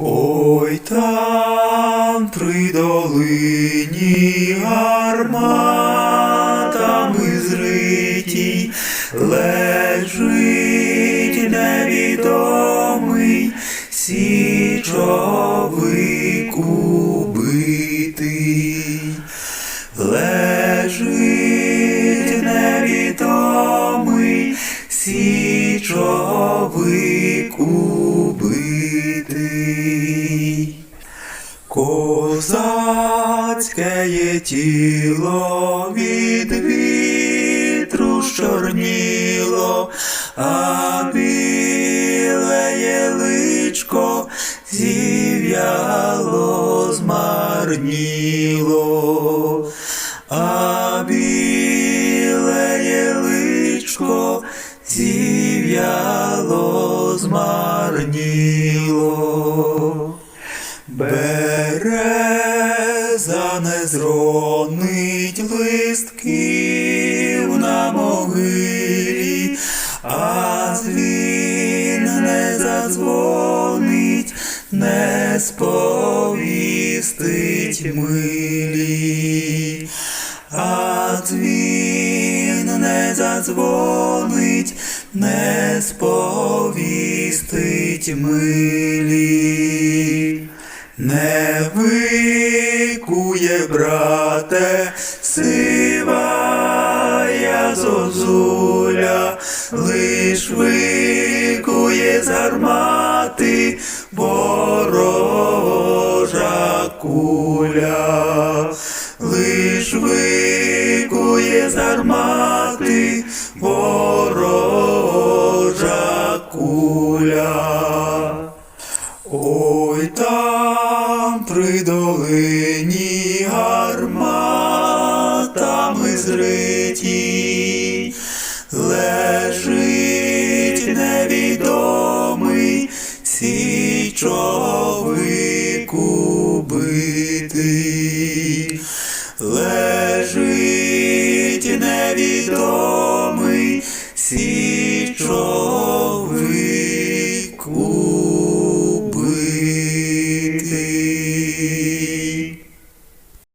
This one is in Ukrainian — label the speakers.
Speaker 1: Ой там при долині гарматами зритій лежить невідомий січовик убитий. Лежить невідомий січовик убитий. Козацьке є тіло від вітру щорніло, а біле є личко зів'яло, змарніло, а біле є личко зів'яло, змарніло. Береза не зронить листків на могилі, а дзвін не задзвонить, не сповістить милі, а дзвін не задзвонить, не сповістить милі. Не викує, брате, сивая зозуля, лиш викує з гармати ворожа куля, лиш викує з гармати ворожа при долині гарматами зриті, лежить невідомий січовик убитий. Лежить невідомий січовик